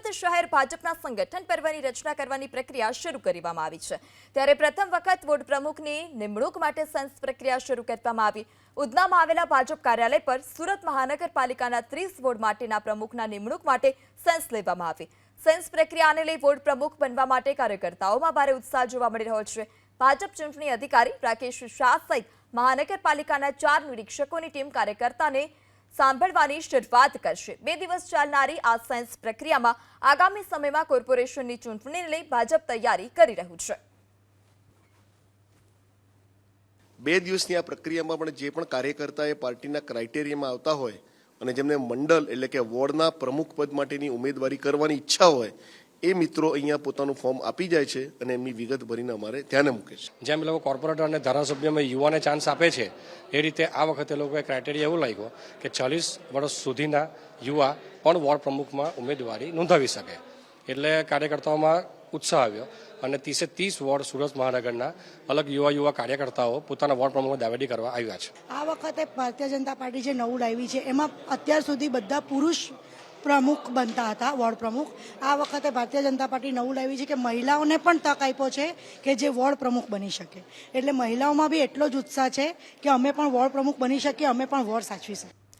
સુરત શહેર ભાજપના સંગઠન પર્વની રચના કરવાની પ્રક્રિયા શરૂ કરવામાં આવી છે. ત્યારે પ્રથમ વખત વોર્ડ પ્રમુખની નિમણૂક માટે સેન્સ પ્રક્રિયા શરૂ કરવામાં આવી. ઉધનામાં આવેલા ભાજપ કાર્યાલય પર સુરત મહાનગરપાલિકાના ત્રીસ વોર્ડ માટેના પ્રમુખના નિમણૂક માટે સંસ લેવામાં આવી. સંસ પ્રક્રિયાને લઈ વોર્ડ પ્રમુખ બનવા માટે કાર્યકર્તાઓમાં ભારે ઉત્સાહ જોવા મળી રહ્યો છે. ભાજપ ચૂંટણી અધિકારી રાકેશ શાહ સહિત મહાનગરપાલિકાના ચાર નિરીક્ષકોની ટીમ કાર્યકર્તાને સાંભળવાની શરૂઆત કરશે. બે દિવસ ચાલનારી આ સાયન્સ પ્રક્રિયામાં આગામી સમયમાં કોર્પોરેશનની ચૂંટણીને લઈ ભાજપ તૈયારી કરી રહ્યું છે. બે દિવસની આ પ્રક્રિયામાં પણ જે પણ કાર્યકર્તા એ પાર્ટીના ક્રાઇટેરિયામાં આવતા હોય અને જેમને મંડળ એટલે કે વોર્ડના પ્રમુખ પદ માટેની ઉમેદવારી કરવાની ઈચ્છા હોય એ મિત્રો અહીંયા પોતાનું ફોર્મ આપી જાય છે અને એમની વિગત ભરીને અમારે ધ્યાને મૂકે છે. જેમ એ લોકો કોર્પોરેટર અને ધારાસભ્યમાં યુવાને ચાન્સ આપે છે એ રીતે આ વખતે લોકોએ ક્રાઇટેરિયા એવું લાગ્યો કે ચાલીસ વર્ષ સુધીના યુવા પણ વોર્ડ પ્રમુખમાં ઉમેદવારી નોંધાવી શકે. એટલે કાર્યકર્તાઓમાં ઉત્સાહ આવ્યો અને ત્રીસે ત્રીસ વોર્ડ સુરત મહાનગરના અલગ યુવા યુવા કાર્યકર્તાઓ પોતાના વોર્ડ પ્રમુખમાં દાવેડી કરવા આવ્યા છે. આ વખતે ભારતીય જનતા પાર્ટી જે નવું લાવી છે એમાં અત્યાર સુધી બધા પુરુષ પ્રમુખ બનતા હતા, વોર્ડ પ્રમુખ. આ વખતે ભારતીય જનતા પાર્ટી નવું લાવી છે કે મહિલાઓને પણ તક આપ્યો છે કે જે વોર્ડ પ્રમુખ બની શકે. એટલે મહિલાઓમાં બી એટલો જ ઉત્સાહ છે કે અમે પણ વોર્ડ પ્રમુખ બની શકીએ, અમે પણ વોર્ડ સાચવી શકીએ.